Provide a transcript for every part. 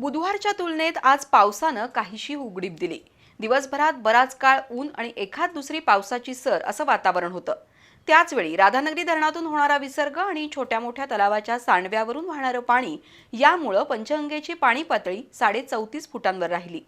बुधवारच्या तुलनेत आज पावसानं काहीशी उघडीप दिली. दिवसभरात बराच काळ ऊन आणि एखाद दुसरी पावसाची सर असं वातावरण होतं. त्याचवेळी राधानगरी धरणातून होणारा विसर्ग आणि छोट्या मोठ्या तलावाच्या सांडव्यावरून वाहणारं पाणी यामुळं पंचगंगेची पाणी पातळी साडे चौतीस फुटांवर राहिली.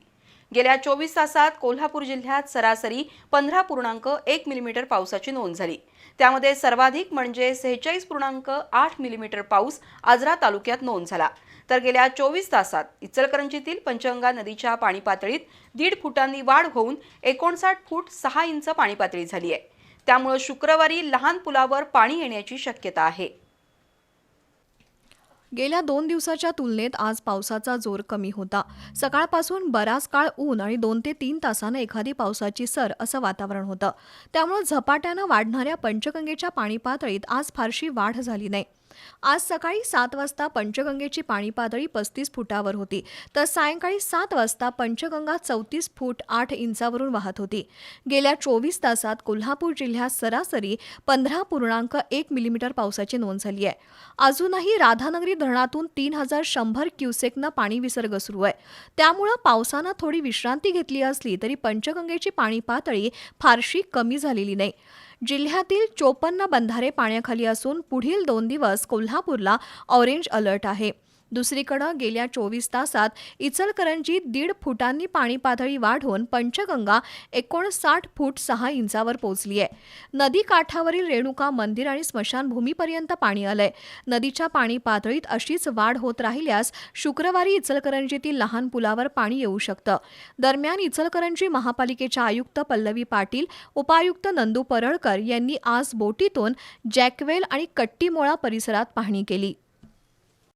गेल्या चोवीस तासात कोल्हापूर जिल्ह्यात सरासरी पंधरा पूर्णांक एक मिलीमीटर पावसाची नोंद झाली. त्यामध्ये सर्वाधिक म्हणजे सेहेचाळीस पूर्णांक आठ मिलीमीटर पाऊस आजरा तालुक्यात नोंद झाला. तर गेल्या चोवीस तासात इचलकरंजीतील पंचगंगा नदीच्या पाणी पातळीत दीड फुटांनी वाढ होऊन एकोणसाठ फूट सहा इंच पाणी पातळी झाली आहे. त्यामुळे शुक्रवारी लहान पुलावर पाणी येण्याची शक्यता आहे. गेल्या दोन दिवसाच्या तुलनेत आज पावसाचा जोर कमी होता. सकाळपासून बराच काळ ऊन आणि दोन ते तीन तासानं एखादी पावसाची सर असं वातावरण होतं. त्यामुळे झपाट्यानं वाढणाऱ्या पंचगंगेच्या पाणी पातळीत आज फारशी वाढ झाली नाही. आज सकाळी सात वाजता पंचगंगेची पाणी पातळी पस्तीस फुटावर होती तर सायंकाळी सात वाजता पंचगंगा चौतीस फूट आठ इंचावरून वाहत होती. गेल्या चोवीस तासात कोल्हापूर जिल्ह्यात सरासरी पंधरा पूर्णांक एक मिलीमीटर पावसाची नोंद झाली आहे. अजूनही राधानगरी धरणातून तीन हजार शंभर क्युसेकनं पाणी विसर्ग सुरू आहे. त्यामुळं पावसानं थोडी विश्रांती घेतली असली तरी पंचगंगेची पाणी पातळी फारशी कमी झालेली नाही. जिल्ह्यातील चोपन्न बंधारे पाण्याखाली असून पुढील दोन दिवस कोल्हापूरला ऑरेंज अलर्ट आहे. दुसरीकडं गेल्या चोवीस तासात इचलकरंजीत दीड फुटांनी पाणी पातळी वाढून पंचगंगा एकोणसाठ फूट सहा इंचावर पोहोचली आहे. नदी काठावरील रेणुका मंदिर आणि स्मशानभूमीपर्यंत पाणी आलंय. नदीच्या पाणी पातळीत अशीच वाढ होत राहिल्यास शुक्रवारी इचलकरंजीतील लहान पुलावर पाणी येऊ शकतं. दरम्यान इचलकरंजी महापालिकेच्या आयुक्त पल्लवी पाटील उपायुक्त नंदू परळकर यांनी आज बोटीतून जॅकवेल आणि कट्टीमोळा परिसरात पाहणी केली.